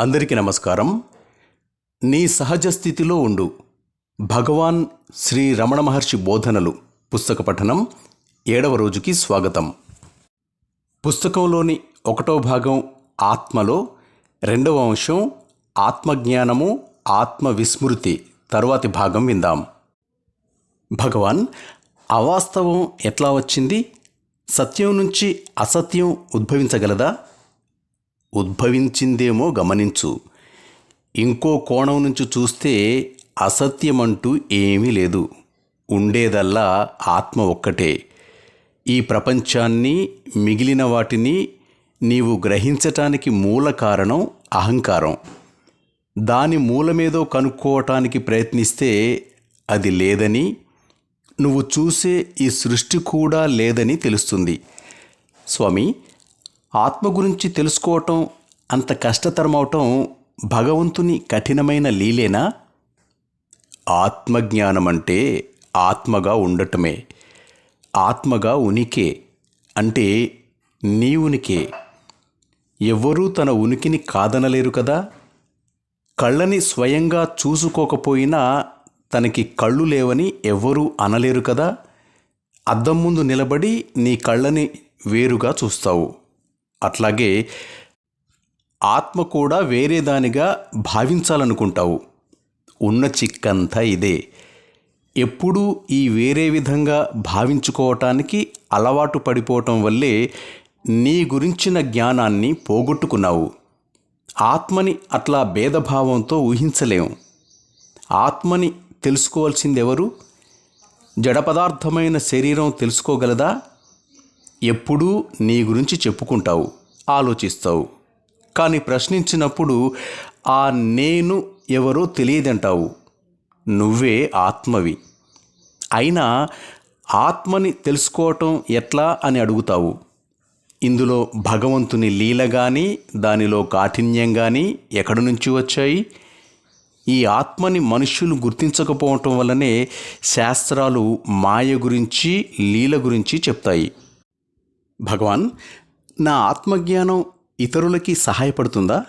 అందరికీ నమస్కారం. నీ సహజ స్థితిలో ఉండు. భగవాన్ శ్రీ రమణ మహర్షి బోధనలు పుస్తక పఠనం ఏడవ రోజుకి స్వాగతం. పుస్తకంలోని ఒకటో భాగం ఆత్మలో రెండవ అంశం ఆత్మజ్ఞానము ఆత్మ విస్మృతి తరువాతి భాగం విందాం. భగవాన్ అవాస్తవం ఎట్లా వచ్చింది? సత్యం నుంచి అసత్యం ఉద్భవించగలదా? ఉద్భవించిందేమో గమనించు. ఇంకో కోణం నుంచి చూస్తే అసత్యమంటూ ఏమీ లేదు. ఉండేదల్లా ఆత్మ ఒక్కటే. ఈ ప్రపంచాన్ని మిగిలిన వాటిని నీవు గ్రహించటానికి మూల కారణం అహంకారం. దాని మూలమేదో కనుక్కోవటానికి ప్రయత్నిస్తే అది లేదని నువ్వు చూసే ఈ సృష్టి కూడా లేదని తెలుస్తుంది. స్వామి ఆత్మ గురించి తెలుసుకోవటం అంత కష్టతరమవటం భగవంతుని కఠినమైన లీలేనా? ఆత్మజ్ఞానం అంటే ఆత్మగా ఉండటమే. ఆత్మగా ఉనికే అంటే నీ ఉనికే ఎవ్వరూ తన ఉనికిని కాదనలేరు కదా? కళ్ళని స్వయంగా చూసుకోకపోయినా తనకి కళ్ళు లేవని ఎవ్వరూ అనలేరు కదా? అద్దం ముందు నిలబడి నీ కళ్ళని వేరుగా చూస్తావు. అట్లాగే ఆత్మ కూడా వేరే దానిగా భావించాలనుకుంటావు. ఉన్న చిక్కంతా ఇదే. ఎప్పుడూ ఈ వేరే విధంగా భావించుకోవటానికి అలవాటు పడిపోవటం వల్లే నీ గురించిన జ్ఞానాన్ని పోగొట్టుకున్నావు. ఆత్మని అట్లా భేదభావంతో ఊహించలేం. ఆత్మని తెలుసుకోవాల్సిందెవరు? జడపదార్థమైన శరీరం తెలుసుకోగలదా? ఎప్పుడూ నీ గురించి చెప్పుకుంటావు ఆలోచిస్తావు. కానీ ప్రశ్నించినప్పుడు ఆ నేను ఎవరో తెలియదంటావు. నువ్వే ఆత్మవి. అయినా ఆత్మని తెలుసుకోవటం ఎట్లా అని అడుగుతావు. ఇందులో భగవంతుని లీల కానీ దానిలో కాఠిన్యం కానీ ఎక్కడి నుంచి వచ్చాయి? ఈ ఆత్మని మనుష్యులు గుర్తించకపోవటం వల్లనే శాస్త్రాలు మాయ గురించి లీల గురించి చెప్తాయి. భగవాన్ నా ఆత్మజ్ఞానం ఇతరులకి సహాయపడుతుందా?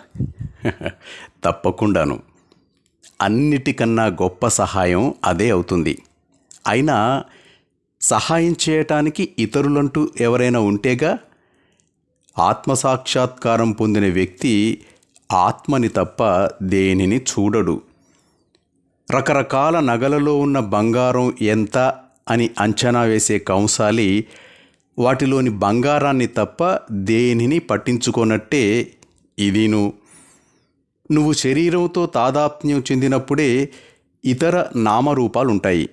తప్పకుండాను. అన్నిటికన్నా గొప్ప సహాయం అదే అవుతుంది. అయినా సహాయం చేయటానికి ఇతరులంటూ ఎవరైనా ఉంటేగా ఆత్మసాక్షాత్కారం పొందిన వ్యక్తి ఆత్మని తప్ప దేనిని చూడడు. రకరకాల నగలలో ఉన్న బంగారం ఎంత అని అంచనా వేసే కంసాలి వాటిలోని బంగారాన్ని తప్ప దేనిని పట్టించుకోనట్టే ఇదిను. నువ్వు శరీరంతో తాదాత్మ్యం చెందినప్పుడే ఇతర నామరూపాలుంటాయి.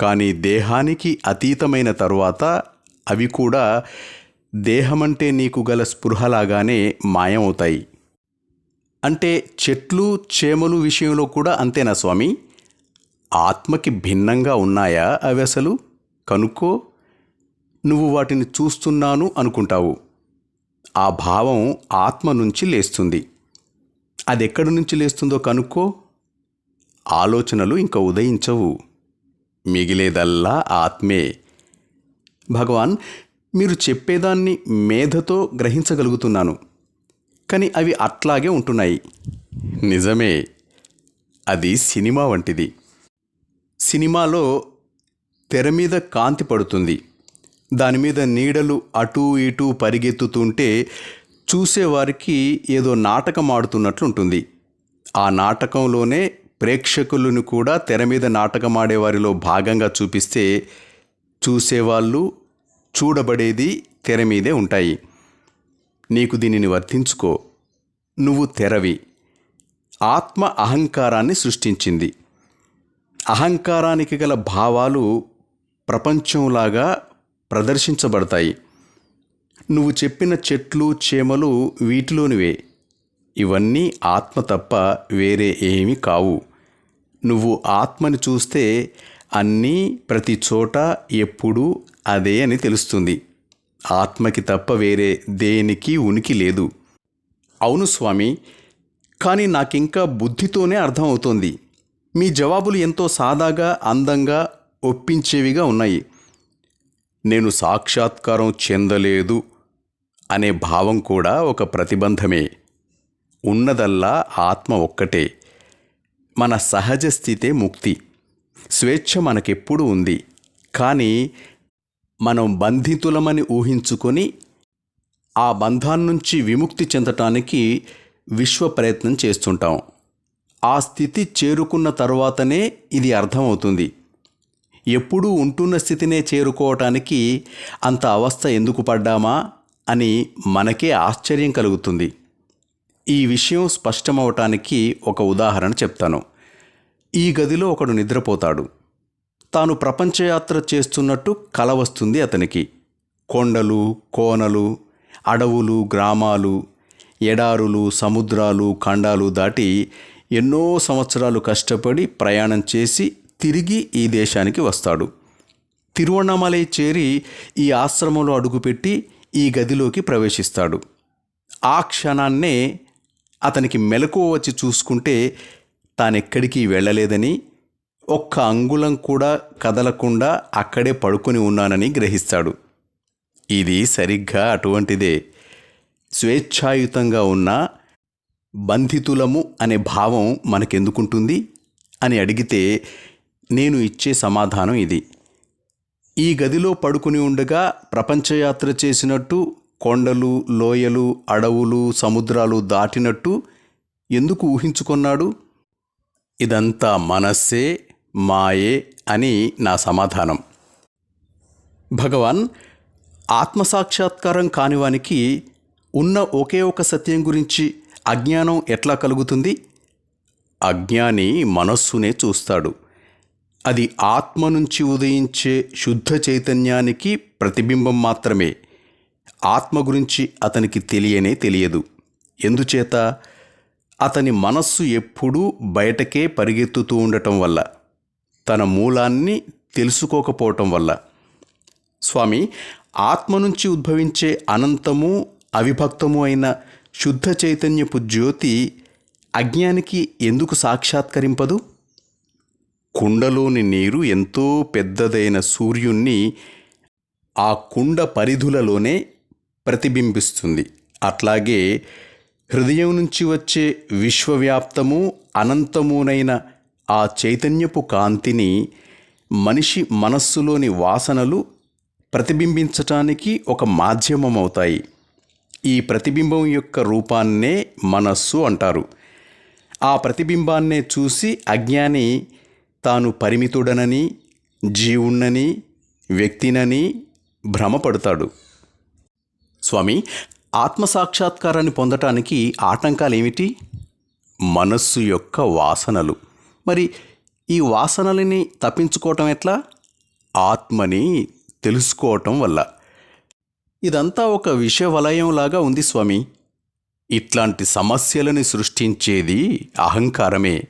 కానీ దేహానికి అతీతమైన తరువాత అవి కూడా దేహమంటే నీకు గల స్పృహలాగానే మాయమవుతాయి. అంటే చెట్లు చేమలు విషయంలో కూడా అంతేనా స్వామి? ఆత్మకి భిన్నంగా ఉన్నాయా అవి అసలు? కనుక్కో. నువ్వు వాటిని చూస్తున్నాను అనుకుంటావు. ఆ భావం ఆత్మ నుంచి లేస్తుంది. అది ఎక్కడి నుంచి లేస్తుందో కనుక్కో ఆలోచనలు ఇంకా ఉదయించవు. మిగిలేదల్లా ఆత్మే. భగవాన్ మీరు చెప్పేదాన్ని మేధతో గ్రహించగలుగుతున్నాను. కానీ అవి అట్లాగే ఉంటున్నాయి. నిజమే అది సినిమా వంటిది. సినిమాలో తెర మీద కాంతి పడుతుంది. దాని మీద నీడలు అటూ ఇటూ పరిగెత్తుతుంటే చూసేవారికి ఏదో నాటకం ఆడుతున్నట్లు ఉంటుంది ఆ నాటకంలోనే ప్రేక్షకులను కూడా తెర మీద నాటకం ఆడేవారిలో భాగంగా చూపిస్తే చూసేవాళ్ళు చూడబడేది తెర మీదే ఉంటాయి. నీకు దీనిని వర్తించుకో. నువ్వు తెరవి. ఆత్మ అహంకారాన్ని సృష్టించింది. అహంకారానికి గల భావాలు ప్రపంచంలాగా ప్రదర్శించబడతాయి. నువ్వు చెప్పిన చెట్లు చేమలు వీటిలోనివే. ఇవన్నీ ఆత్మ తప్ప వేరే ఏమీ కావు. నువ్వు ఆత్మని చూస్తే అన్నీ ప్రతి చోట ఎప్పుడూ అదే అని తెలుస్తుంది. ఆత్మకి తప్ప వేరే దేనికి ఉనికి లేదు. అవును స్వామి కానీ నాకింకా బుద్ధితోనే అర్థమవుతోంది. మీ జవాబులు ఎంతో సాదాగా అందంగా ఒప్పించేవిగా ఉన్నాయి. నేను సాక్షాత్కారం చెందలేదు అనే భావం కూడా ఒక ప్రతిబంధమే. ఉన్నదల్లా ఆత్మ ఒక్కటే. మన సహజ స్థితే ముక్తి. స్వేచ్ఛ మనకెప్పుడు ఉంది. కానీ మనం బంధితులమని ఊహించుకొని ఆ బంధాన్నుంచి విముక్తి చెందటానికి విశ్వ ప్రయత్నం చేస్తుంటాం. ఆ స్థితి చేరుకున్న తర్వాతనే ఇది అర్థమవుతుంది. ఎప్పుడూ ఉంటున్న స్థితినే చేరుకోవటానికి అంత అవస్థ ఎందుకు పడ్డామా అని మనకే ఆశ్చర్యం కలుగుతుంది. ఈ విషయం స్పష్టమవటానికి ఒక ఉదాహరణ చెప్తాను. ఈ గదిలో ఒకడు నిద్రపోతాడు. తాను ప్రపంచయాత్ర చేస్తున్నట్టు కల వస్తుంది అతనికి. కొండలు కోనలు అడవులు గ్రామాలు ఎడారులు సముద్రాలు ఖండాలు దాటి ఎన్నో సంవత్సరాలు కష్టపడి ప్రయాణం చేసి తిరిగి ఈ దేశానికి వస్తాడు. తిరువణామలై చేరి ఈ ఆశ్రమంలో అడుగుపెట్టి ఈ గదిలోకి ప్రవేశిస్తాడు. ఆ క్షణాన్నే అతనికి మెలకువ వచ్చి చూసుకుంటే తానెక్కడికి వెళ్ళలేదని ఒక్క అంగుళం కూడా కదలకుండా అక్కడే పడుకొని ఉన్నానని గ్రహిస్తాడు. ఇది సరిగ్గా అటువంటిదే. స్వేచ్ఛాయుతంగా ఉన్న బంధితులము అనే భావం మనకెందుకుంటుంది? అని అడిగితే నేను ఇచ్చే సమాధానం ఇది. ఈ గదిలో పడుకుని ఉండగా ప్రపంచయాత్ర చేసినట్టు కొండలు లోయలు అడవులు సముద్రాలు దాటినట్టు ఎందుకు ఊహించుకున్నాడు? ఇదంతా మనస్సే మాయే అని నా సమాధానం. భగవాన్ ఆత్మసాక్షాత్కారం కానివానికి ఉన్న ఒకే ఒక సత్యం గురించి అజ్ఞానం ఎట్లా కలుగుతుంది? అజ్ఞాని మనస్సునే చూస్తాడు. అది ఆత్మ నుంచి ఉదయించే శుద్ధ చైతన్యానికి ప్రతిబింబం మాత్రమే. ఆత్మ గురించి అతనికి తెలియనే తెలియదు. ఎందుచేత? అతని మనస్సు ఎప్పుడూ బయటకే పరిగెత్తుతూ ఉండటం వల్ల తన మూలాన్ని తెలుసుకోకపోవటం వల్ల. స్వామి ఆత్మ నుంచి ఉద్భవించే అనంతము అవిభక్తము అయిన శుద్ధ చైతన్యపు జ్యోతి అజ్ఞానికి ఎందుకు సాక్షాత్కరింపదు? కుండలోని నీరు ఎంతో పెద్దదైన సూర్యుణ్ణి ఆ కుండ పరిధులలోనే ప్రతిబింబిస్తుంది. అట్లాగే హృదయం నుంచి వచ్చే విశ్వవ్యాప్తము అనంతమునైన ఆ చైతన్యపు కాంతిని మనిషి మనస్సులోని వాసనలు ప్రతిబింబించటానికి ఒక మాధ్యమం అవుతాయి ఈ ప్రతిబింబం యొక్క రూపాన్నే మనస్సు అంటారు. ఆ ప్రతిబింబాన్నే చూసి అజ్ఞాని తాను పరిమితుడనని జీవుణ్ణని వ్యక్తినని భ్రమపడతాడు. స్వామి ఆత్మసాక్షాత్కారాన్ని పొందటానికి ఆటంకాలేమిటి? మనస్సు యొక్క వాసనలు. మరి ఈ వాసనలని తప్పించుకోవటం ఎట్లా? ఆత్మని తెలుసుకోవటం వల్ల. ఇదంతా ఒక విష వలయంలాగా ఉంది స్వామి. ఇట్లాంటి సమస్యలని సృష్టించేది అహంకారమే.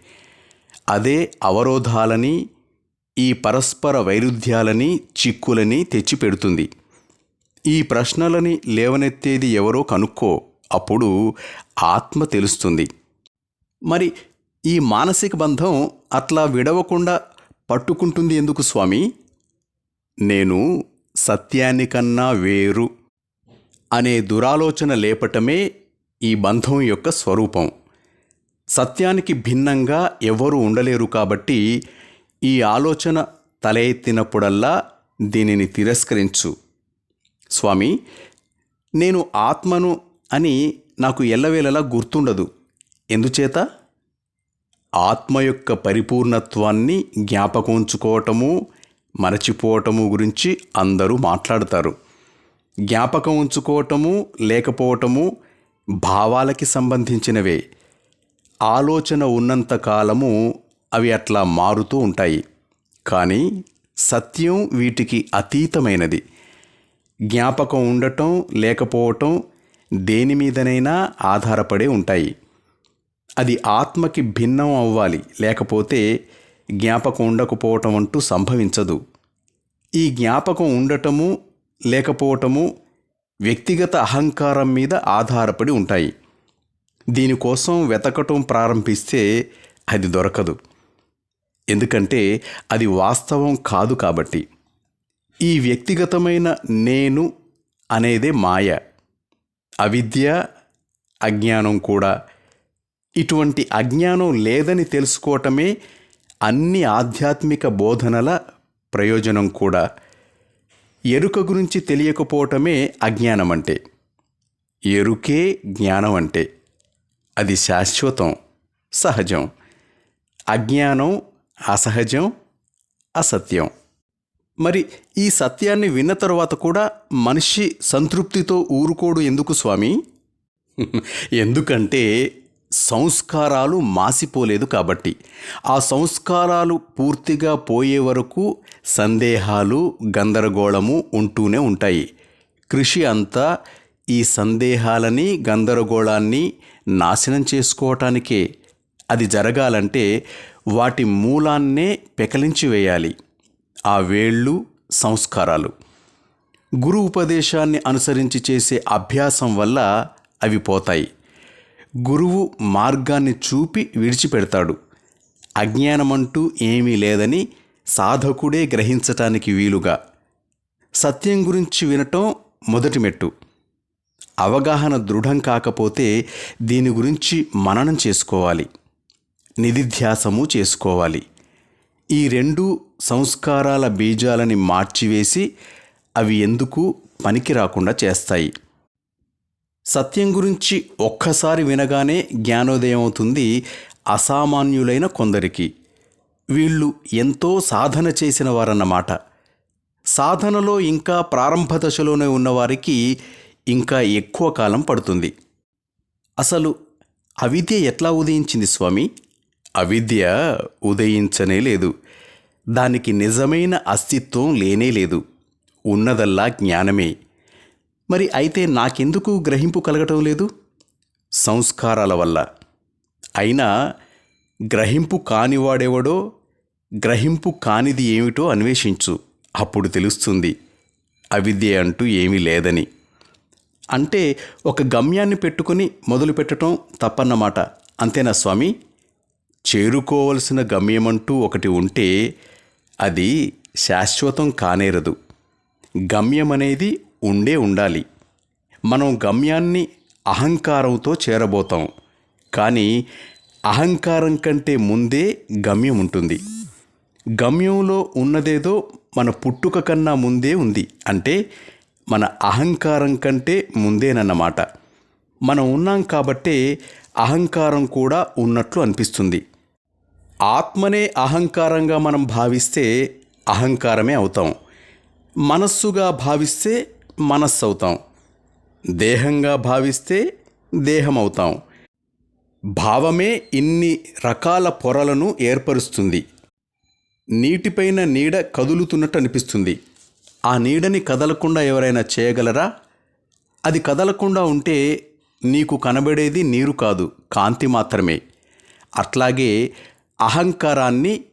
అదే అవరోధాలని ఈ పరస్పర వైరుధ్యాలని చిక్కులని తెచ్చిపెడుతుంది. ఈ ప్రశ్నలని లేవనెత్తేది ఎవరో కనుక్కో అప్పుడు ఆత్మ తెలుస్తుంది. మరి ఈ మానసిక బంధం అట్లా విడవకుండా పట్టుకుంటుంది ఎందుకు స్వామి? నేను సత్యానికన్నా వేరు అనే దురాలోచన లేపటమే ఈ బంధం యొక్క స్వరూపం. సత్యానికి భిన్నంగా ఎవరు ఉండలేరు కాబట్టి ఈ ఆలోచన తల ఎత్తినప్పుడల్లా దీనిని తిరస్కరించు. స్వామి నేను ఆత్మను అని నాకు ఎల్లవేళలా గుర్తుండదు. ఎందుచేత? ఆత్మ యొక్క పరిపూర్ణత్వాన్ని జ్ఞాపకం ఉంచుకోవటము మరచిపోవటము గురించి అందరూ మాట్లాడతారు. జ్ఞాపకం ఉంచుకోవటము లేకపోవటము భావాలకి సంబంధించినవే. ఆలోచన ఉన్నంత కాలము అవి అట్లా మారుతూ ఉంటాయి. కానీ సత్యం వీటికి అతీతమైనది. జ్ఞాపకం ఉండటం లేకపోవటం దేని మీదనైనా ఆధారపడే ఉంటాయి. అది ఆత్మకి భిన్నం అవ్వాలి లేకపోతే జ్ఞాపకం ఉండకపోవటం అంటూ సంభవించదు. ఈ జ్ఞాపకం ఉండటము లేకపోవటము వ్యక్తిగత అహంకారం మీద ఆధారపడి ఉంటాయి. దీనికోసం వెతకటం ప్రారంభిస్తే అది దొరకదు. ఎందుకంటే అది వాస్తవం కాదు కాబట్టి. ఈ వ్యక్తిగతమైన నేను అనేదే మాయ. అవిద్య అజ్ఞానం కూడా. ఇటువంటి అజ్ఞానం లేదని తెలుసుకోవటమే అన్ని ఆధ్యాత్మిక బోధనల ప్రయోజనం కూడా. ఎరుక గురించి తెలియకపోవటమే అజ్ఞానం అంటే ఎరుకే జ్ఞానం అంటే అది శాశ్వతం సహజం. అజ్ఞానం అసహజం అసత్యం. మరి ఈ సత్యాన్ని విన్న తరువాత కూడా మనిషి సంతృప్తితో ఊరుకోడు ఎందుకు స్వామి? ఎందుకంటే సంస్కారాలు మాసిపోలేదు కాబట్టి. ఆ సంస్కారాలు పూర్తిగా పోయే వరకు సందేహాలు గందరగోళము ఉంటూనే ఉంటాయి. కృషి అంతా ఈ సందేహాలని గందరగోళాన్ని నాశనం చేసుకోవటానికే అది జరగాలంటే వాటి మూలాన్నే పెకలించి వేయాలి. ఆ వేళ్ళు సంస్కారాలు. గురు ఉపదేశాన్ని అనుసరించి చేసే అభ్యాసం వల్ల అవి పోతాయి. గురువు మార్గాన్ని చూపి విడిచిపెడతాడు. అజ్ఞానమంటూ ఏమీ లేదని సాధకుడే గ్రహించటానికి వీలుగా. సత్యం గురించి వినటం మొదటి మెట్టు. అవగాహన దృఢం కాకపోతే దీని గురించి మననం చేసుకోవాలి నిధిధ్యాసము చేసుకోవాలి. ఈ రెండు సంస్కారాల బీజాలని మార్చివేసి అవి ఎందుకు పనికి రాకుండా చేస్తాయి? సత్యం గురించి ఒక్కసారి వినగానే జ్ఞానోదయం అవుతుంది అసామాన్యులైన కొందరికి. వీళ్ళు ఎంతో సాధన చేసిన వారన్నమాట. సాధనలో ఇంకా ప్రారంభ దశలోనే ఉన్నవారికి ఇంకా ఎక్కువ కాలం పడుతుంది. అసలు అవిద్య ఎట్లా ఉదయించింది స్వామి? అవిద్య ఉదయించనే లేదు. దానికి నిజమైన అస్తిత్వం లేనే లేదు. ఉన్నదల్లా జ్ఞానమే. మరి అయితే నాకెందుకు గ్రహింపు కలగటం లేదు? సంస్కారాల వల్ల. అయినా గ్రహింపు కానివాడెవడో గ్రహింపు కానిది ఏమిటో అన్వేషించు. అప్పుడు తెలుస్తుంది. అవిద్య అంటూ ఏమీ లేదని. అంటే ఒక గమ్యాన్ని పెట్టుకుని మొదలు పెట్టడం తప్పన్నమాట. అంతేనా స్వామి? చేరుకోవలసిన గమ్యమంటూ ఒకటి ఉంటే అది శాశ్వతం కానేరదు. గమ్యం అనేది ఉండే ఉండాలి. మనం గమ్యాన్ని అహంకారంతో చేరబోతాం. కానీ అహంకారం కంటే ముందే గమ్యం ఉంటుంది. గమ్యంలో ఉన్నదేదో మన పుట్టుక కన్నా ముందే ఉంది. అంటే మన అహంకారం కంటే ముందేనన్నమాట. మనం ఉన్నాం కాబట్టే అహంకారం కూడా ఉన్నట్లు అనిపిస్తుంది. ఆత్మనే అహంకారంగా మనం భావిస్తే అహంకారమే అవుతాం. మనస్సుగా భావిస్తే మనస్సు అవుతాం దేహంగా భావిస్తే దేహం అవుతాం భావమే ఇన్ని రకాల పొరలను ఏర్పరుస్తుంది. నీటిపైన నీడ కదులుతున్నట్టు అనిపిస్తుంది. ఆ నీడని కదలకుండా ఎవరైనా చేయగలరా? అది కదలకుండా ఉంటే నీకు కనబడేది నీరు కాదు కాంతి మాత్రమే. అట్లాగే అహంకారాన్ని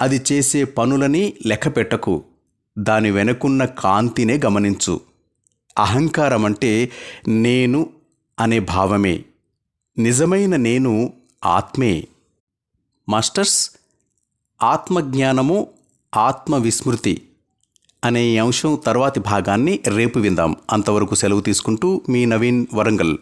అది చేసే పనులని లెక్క పెట్టకు దాని వెనుకున్న కాంతినే గమనించు. అహంకారం అంటే నేను అనే భావమే. నిజమైన నేను ఆత్మే. మాస్టర్స్ ఆత్మజ్ఞానము ఆత్మ విస్మృతి అనే అంశం తర్వాతి భాగాన్ని రేపు విందాం. అంతవరకు సెలవు తీసుకుంటూ మీ నవీన్ వరంగల్.